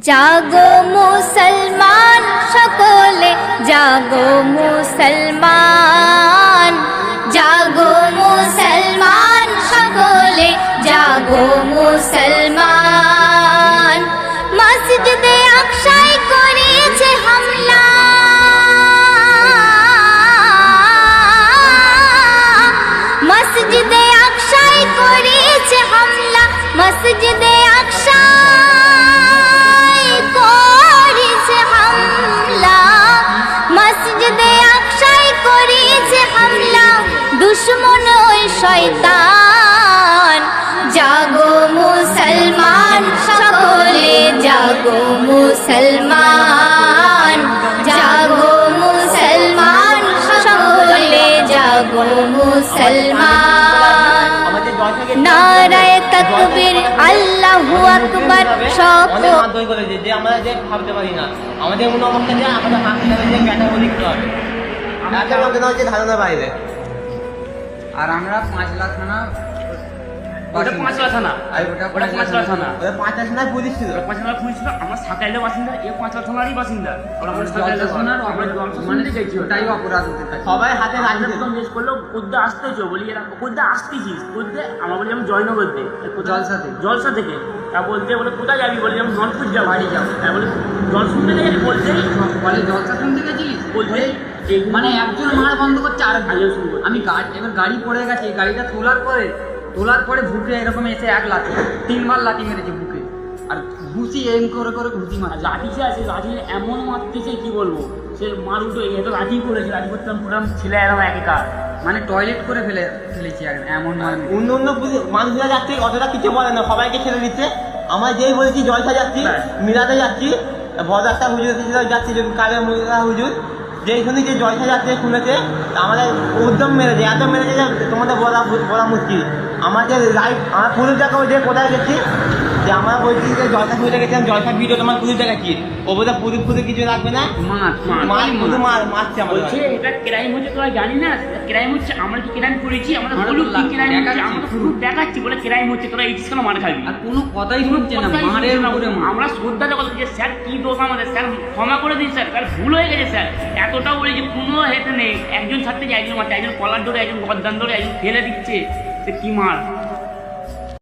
জাগো মুসলমান সকলে, জাগো মুসলমান। জাগো মুসলমান সকলে, জাগো মুসলমান। মসজিদে আকশায় করেছে হামলা। মসজিদে আকশায় করেছে হামলা। মসজিদে শয়তান। জাগো মুসলমান সকলে জাগো মুসলমান। জাগো মুসলমান সকলে জাগো মুসলমান। আমাদের নারায় তকবীর আল্লাহু আকবার সকল অনেক মাধ্যমিক করেছে যে আমরা যে ভাবতে পারি না আমাদের মনে যে আমাদের হাতে যে লিখতে হবে হচ্ছে ধারণার বাইরে। আর আমরা পাঁচ লাখ থানা ওটা পাঁচলা থানা। ওটা পাঁচলা থানা। পুলিশ ছিল পাঁচলা খুঁজ ছিল আমরা সাকাইলে বাসিন্দা এ পাঁচলা থানারই বাসিন্দা। ওরা আমরা আমরা সাকাইলে জলসাশনের আমরা মানে গেছি ওটাই অপরাধ সবাই হাতে জিজ্ঞেস করল কোদ্দা আসতেছো বলি এরা কোদ্দা আসতেছিস? কোদ্দে আমরা বলি আমি জয়নগর দে। জলসা থেকে। জলসা থেকে। তা বলতে বলে কোথায় যাবি? বলি আমি নলপুর যাব। বাড়ি যাব। হ্যাঁ বলে জল শুনতে যাবি বলতেই বলে জলসা শুনতে গেছিলিস বলতে মানে একজন মার বন্ধ করছে আর আমি গাড়ি এবার গাড়ি পড়ে গেছে গাড়িটা তোলার পরে তোলার পরে বুকে এরকম এসে এক লাঠি তিনবার লাঠি মেরেছে বুকে। আর ঘুষি এম করে করে ঘুষি মারা লাঠি যে আছে লাঠি এমন মারতেছে কি বলব? সে মার উঠে এই তো লাঠি করেছে লাঠি করতাম পুরো ছেলে এরকম একাকার মানে টয়লেট করে ফেলে ফেলেছি আর এমন অন্য অন্য মানুষরা যাচ্ছে অতটা কিছু বলে না সবাইকে ছেড়ে দিচ্ছে। আমার যেই বলেছি জলসা যাচ্ছি ব্যাস। মিলাতে যাচ্ছি একটা হুজুর যাচ্ছি কালে মুরা হুজুর। যেই এখানে যে জলসা যাচ্ছে শুনেছে আমাদের উদ্যম মেরেছে, এত মেরেছে যে তোমাদের বলা বলা মুশকিল। আমাদের লাইফ আমার পুরুষ দেখাও যে কোথায় গেছি। যে আমরা বলছি যে জলসা শুনতে গেছিলাম জলসা ভিডিও তোমার পুলিশ দেখাচ্ছি ও বোধহয় পুলিশ পুলিশ কিছু রাখবে না? মার মার, মার শুধু মারছে আমাদের বলছে এটা ক্রাইম হচ্ছে তোরা জানি না? ক্রাইম হচ্ছে আমরা কি ক্রাইম করেছি আমরা বলুক কি ক্রাইম হচ্ছে আমরা proof দেখাচ্ছি বলে ক্রাইম হচ্ছে তোরা এই কেন মার খাবি। আর কোনো কথাই শুনছে না মারের উপরে আমরা শ্রদ্ধা জগৎ যে স্যার কি দোষ আমাদের? স্যার ক্ষমা করে দিন স্যার স্যার ভুল হয়ে গেছে স্যার। এতটা বলে যে কোনো হেতে নেই। একজন ছাত্রী একজন মারছে একজন কলার ধরে একজন গদ্দান ধরে একজন ফেলে দিচ্ছে। সে কি মার?